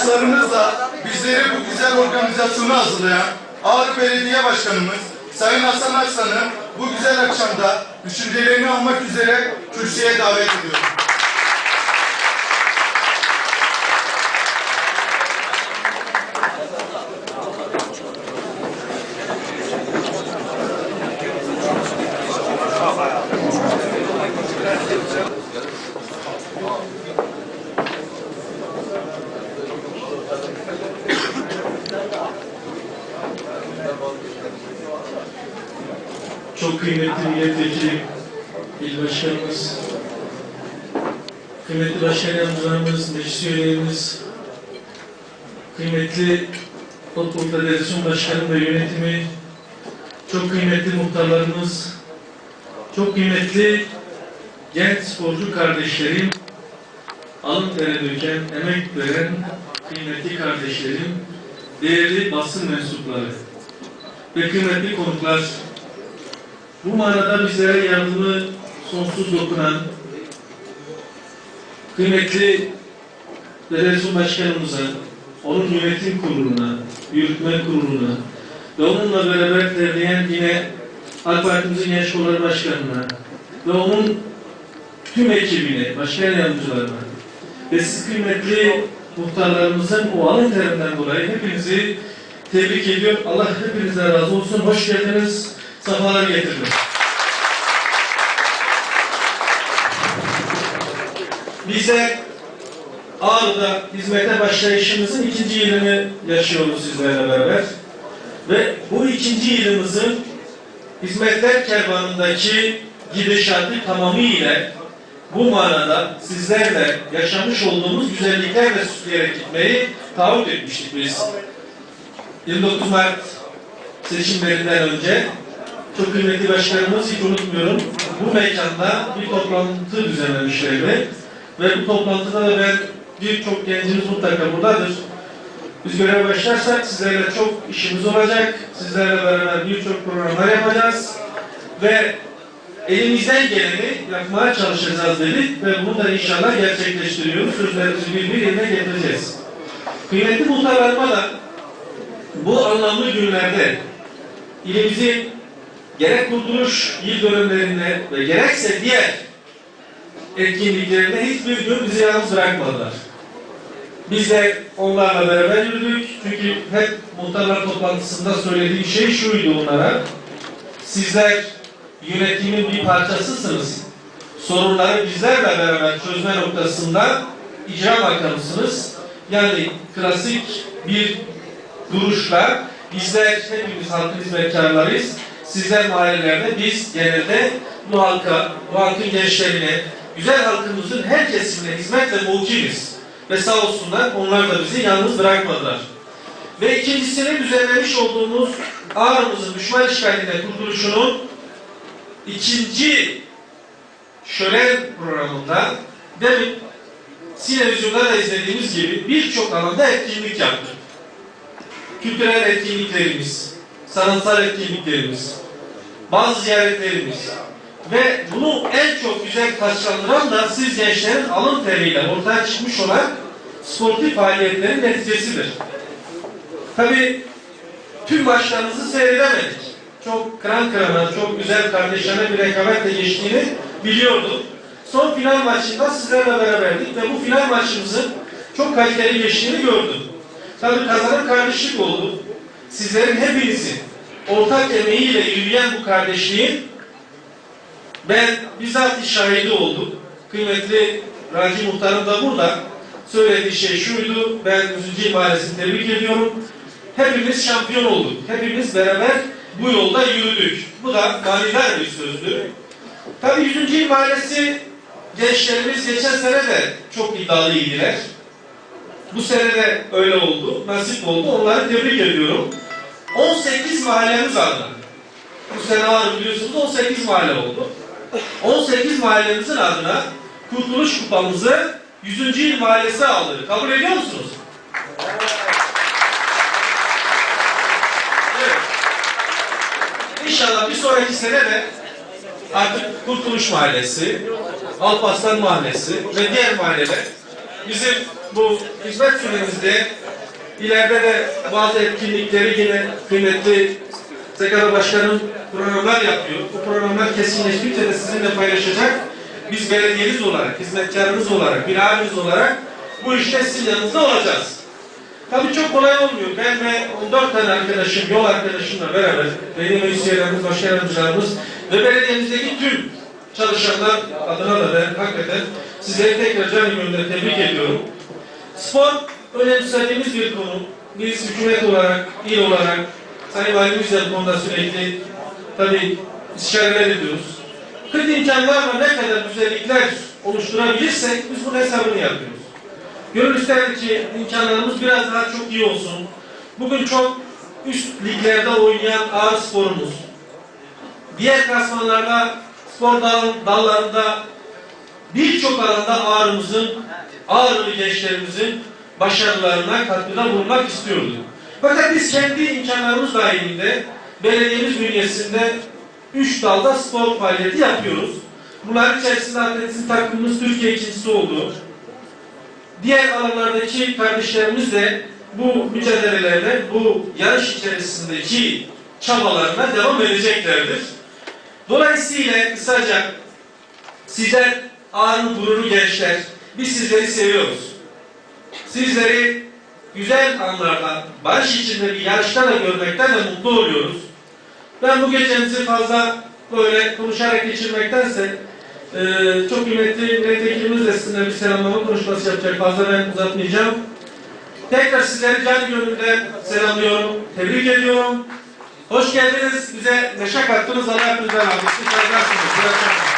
alkışlarınızla bizleri bu güzel organizasyonu hazırlayan Ağrı Belediye Başkanımız Sayın Hasan Arslan'ı bu güzel akşamda düşüncelerini almak üzere kürsüye davet ediyorum. Çok kıymetli milletvekili, il başkanımız, kıymetli başkan yardımcılarımız, meclis üyelerimiz, kıymetli Futbol Federasyonu Başkanı ve yönetimi, çok kıymetli muhtarlarımız, çok kıymetli genç sporcu kardeşlerim, alın teri döken, emek veren kıymetli kardeşlerim, değerli basın mensupları ve kıymetli konuklar, bu manada bizlere yardımı sonsuz dokunan kıymetli Federasyon Başkanımıza, onun yönetim kuruluna, yürütme kuruluna ve onunla beraber derleyen yine AK Parti'mizin Genç Kolları Başkanı'na ve onun tüm ekibine, başkan yardımcılarına ve siz kıymetli muhtarlarımızın o alın terinden dolayı hepinizi tebrik ediyor. Allah hepinize razı olsun. Hoş geldiniz. Safalar getirdiniz. Bize Ağrı'da hizmete başlayışımızın ikinci yılını yaşıyoruz sizlerle beraber. Ve bu ikinci yılımızın hizmetler kervanındaki gidişatı tamamıyla bu manada sizlerle yaşamış olduğumuz güzelliklerle süsleyerek gitmeyi taahhüt etmiştik biz. 29 Mart seçimlerinden önce çok kıymetli başkanımız hiç unutmuyorum. Bu mekanda bir toplantı düzenlemişlerdi. Ve bu toplantıda da ben birçok gencimiz mutlaka buradadır. Biz göreve başlarsak sizlerle çok işimiz olacak. Sizlerle beraber birçok programlar yapacağız. Ve elimizden geleni yapmaya çalışacağız dedik ve bunu da inşallah gerçekleştiriyoruz. Sözlerimizi bir bir yerine getireceğiz. Kıymetli muhtarlarıma da bu anlamlı günlerde ilimizin gerek kurtuluş yıl dönümlerinde ve gerekse diğer etkinliklerinde hiçbir gün bizi yalnız bırakmadılar. Biz de onlarla beraber yürüdük. Çünkü hep muhtarlar toplantısında söylediğim şey şuydu onlara. Sizler yönetimin bir parçasısınız. Sorunları bizlerle beraber çözme noktasında icra makamısınız. Yani klasik bir duruşla bizler hepimiz halkın hizmetkarlarıyız. Sizler mahallelerde biz genelde bu halka, bu halkın gençlerine, güzel halkımızın her kesimine hizmetle mukimiz. Ve sağ olsunlar onlar da bizi yalnız bırakmadılar. Ve ikincisini düzenlemiş olduğumuz Ağrımızın düşman işgalinden kurtuluşunun ikinci şölen programında demin Sinevizyon'da da izlediğimiz gibi birçok alanda etkinlik yaptık. Kültürel etkinliklerimiz, sanatsal etkinliklerimiz, bazı ziyaretlerimiz ve bunu en çok güzel taçlandıran da siz gençlerin alın teriyle ortaya çıkmış olan sportif faaliyetlerin neticesidir. Tabi tüm maçlarınızı seyredemedik. Çok kıran kırana, çok güzel kardeşlerine bir rekabetle geçtiğini biliyordum. Son final maçında sizlerle beraberdik ve bu final maçımızın çok kaliteli geçtiğini gördüm. Tabii kazanan kardeşlik oldu. Sizlerin hepinizin ortak emeğiyle yürüyen bu kardeşliğin ben bizzat şahidi oldum. Kıymetli Raci Muhtarım da burada. Söylediği şey şuydu. Ben 100. İl Mahallesi'ni tebrik ediyorum. Hepimiz şampiyon olduk. Hepimiz beraber bu yolda yürüdük. Bu da manidar bir sözdü. Tabii 100. İl Mahallesi gençlerimiz geçen sene de çok iddialıydılar. Bu sene de öyle oldu. Nasip oldu. Onları tebrik ediyorum. 18 mahallemiz adına. Bu sene var biliyorsunuz 18 mahalle oldu. 18 mahallemizin adına Kurtuluş Kupamızı 100. İl Mahallesi aldı. Kabul ediyor musunuz? Evet. İnşallah bir sonraki sene de artık Kurtuluş Mahallesi, Alparslan Mahallesi ve diğer mahalleler bizim bu hizmet süremizde ileride de bazı etkinlikleri yine kıymetli SKB Başkanım programlar yapıyor. Bu programlar kesinleştikçe de sizinle paylaşacak. Biz belediyeniz olarak, hizmetkarınız olarak, bir abiniz olarak bu işte sizin yanınızda olacağız. Tabii çok kolay olmuyor. Ben ve 14 tane arkadaşım, yol arkadaşımla beraber, belediye meclis üyelerimiz, başkan yardımcılarımız ve belediyemizdeki tüm çalışanlar adına da ben hakikaten sizleri tekrar canı gönülden tebrik ediyorum. Spor önemsediğimiz bir konu. Biz hükümet olarak, il olarak, Sayın Valimizle bu konuda sürekli tabii istişareler ediyoruz. Kıt imkanlarla ne kadar güzellikler oluşturabilirsek biz bunun hesabını yapıyoruz. Gönül ki imkanlarımız biraz daha çok iyi olsun. Bugün çok üst liglerde oynayan ağır sporumuz, diğer klasmanlarda, spor dal- dallarında birçok alanda ağrımızın, ağrılı gençlerimizin başarılarına katkıda bulunmak istiyordu. Fakat biz kendi imkanlarımız dahilinde belediyemiz bünyesinde üç dalda spor faaliyeti yapıyoruz. Bunların içerisinde atletizm takımımız Türkiye ikincisi oldu. Diğer alanlardaki kardeşlerimiz de bu mücadelelerine, bu yarış içerisindeki çabalarına devam edeceklerdir. Dolayısıyla kısaca sizler ağrın gururu gençler, biz sizleri seviyoruz. Sizleri güzel anlarda, barış içinde bir yarışta da görmekten de mutlu oluyoruz. Ben bu gecenizi fazla böyle konuşarak geçirmektense eee çok kıymetli milletvekilimiz de sizinle bir selamlama konuşması yapacak. Fazla ben uzatmayacağım. Tekrar sizleri can gönülden selamlıyorum, tebrik ediyorum. Hoş geldiniz, bize neşe kattınız. Allah hepinizden razı olsun.